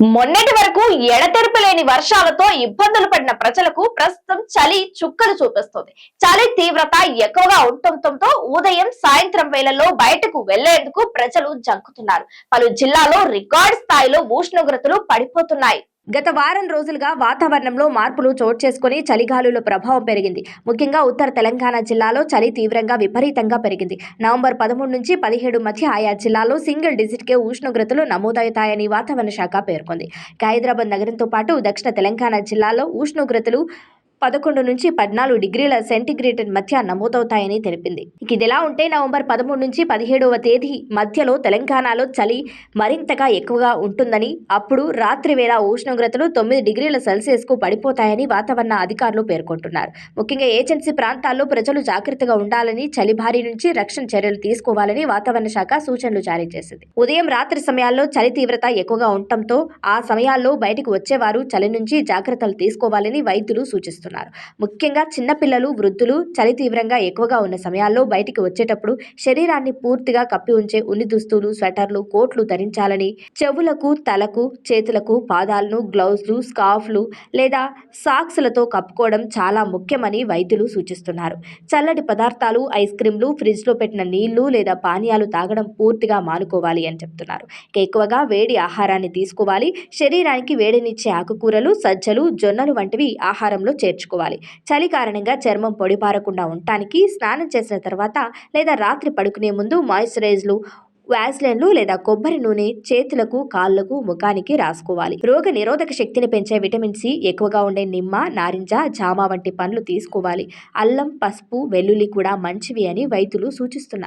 మొన్నటి వరకు ఎడతెరిపి లేని వర్షాలతో ఇబ్బందులు పడిన ప్రజలకు ప్రస్తుతం చలి చుక్కలు చూపిస్తుంది. చలి తీవ్రత ఎక్కువగా ఉండటంతో ఉదయం సాయంత్రం వేళల్లో బయటకు వెళ్ళేందుకు ప్రజలు జంకుతున్నారు. పలు జిల్లాలో రికార్డ్ స్థాయిలో ఉష్ణోగ్రతలు పడిపోతున్నాయి. గత వారం రోజులుగా వాతావరణంలో మార్పులు చోటు చేసుకుని చలిగాలుల ప్రభావం పెరిగింది. ముఖ్యంగా ఉత్తర తెలంగాణ జిల్లాలో చలి తీవ్రంగా విపరీతంగా పెరిగింది. నవంబర్ పదమూడు నుంచి పదిహేడు మధ్య ఆయా జిల్లాలో సింగిల్ డిజిట్కే ఉష్ణోగ్రతలు నమోదవుతాయని వాతావరణ శాఖ పేర్కొంది. హైదరాబాద్ నగరంతో పాటు దక్షిణ తెలంగాణ జిల్లాలో ఉష్ణోగ్రతలు పదకొండు నుంచి పద్నాలుగు డిగ్రీల సెంటీగ్రేడ్ మధ్య నమోదవుతాయని తెలిపింది. ఇక ఇదిలా ఉంటే నవంబర్ పదమూడు నుంచి పదిహేడవ తేదీ మధ్యలో తెలంగాణలో చలి మరింతగా ఎక్కువగా ఉంటుందని అప్పుడు రాత్రి వేళ ఉష్ణోగ్రతలు తొమ్మిది డిగ్రీల సెల్సియస్కు పడిపోతాయని వాతావరణ అధికారులు పేర్కొంటున్నారు. ముఖ్యంగా ఏజెన్సీ ప్రాంతాల్లో ప్రజలు జాగ్రత్తగా ఉండాలని చలి భారీ నుంచి రక్షణ చర్యలు తీసుకోవాలని వాతావరణ శాఖ సూచనలు జారీ చేసింది. ఉదయం రాత్రి సమయాల్లో చలి తీవ్రత ఎక్కువగా ఉండటంతో ఆ సమయాల్లో బయటకు వచ్చేవారు చలి నుంచి జాగ్రత్తలు తీసుకోవాలని వైద్యులు సూచిస్తున్నారు. ముఖ్యంగా చిన్నపిల్లలు వృద్ధులు చలి తీవ్రంగా ఎక్కువగా ఉన్న సమయాల్లో బయటికి వచ్చేటప్పుడు శరీరాన్ని పూర్తిగా కప్పి ఉంచే ఉన్ని దుస్తులు స్వెటర్లు కోట్లు ధరించాలని చెవులకు తలకు చేతులకు పాదాలను గ్లౌజ్లు స్కార్ఫ్లు లేదా సాక్స్లతో కప్పుకోవడం చాలా ముఖ్యమని వైద్యులు సూచిస్తున్నారు. చల్లటి పదార్థాలు ఐస్ క్రీమ్లు ఫ్రిడ్జ్లో పెట్టిన నీళ్ళు లేదా పానీయాలు తాగడం పూర్తిగా మానుకోవాలి అని చెప్తున్నారు. ఎక్కువగా వేడి ఆహారాన్ని తీసుకోవాలి. శరీరానికి వేడినిచ్చే ఆకుకూరలు సజ్జలు జొన్నలు వంటివి ఆహారంలో తెచ్చుకోవాలి చలి కారణంగా చర్మం పొడిపారకుండా ఉండటానికి స్నానం చేసిన తర్వాత లేదా రాత్రి పడుకునే ముందు మాయిశ్చరైజ్లు వ్యాస్లైన్లు లేదా కొబ్బరి నూనె చేతులకు కాళ్ళకు ముఖానికి రాసుకోవాలి. రోగ నిరోధక శక్తిని పెంచే విటమిన్ సి ఎక్కువగా ఉండే నిమ్మ నారింజ జామ వంటి పండ్లు తీసుకోవాలి. అల్లం పసుపు వెల్లుల్లి కూడా మంచివి అని వైద్యులు సూచిస్తున్నారు.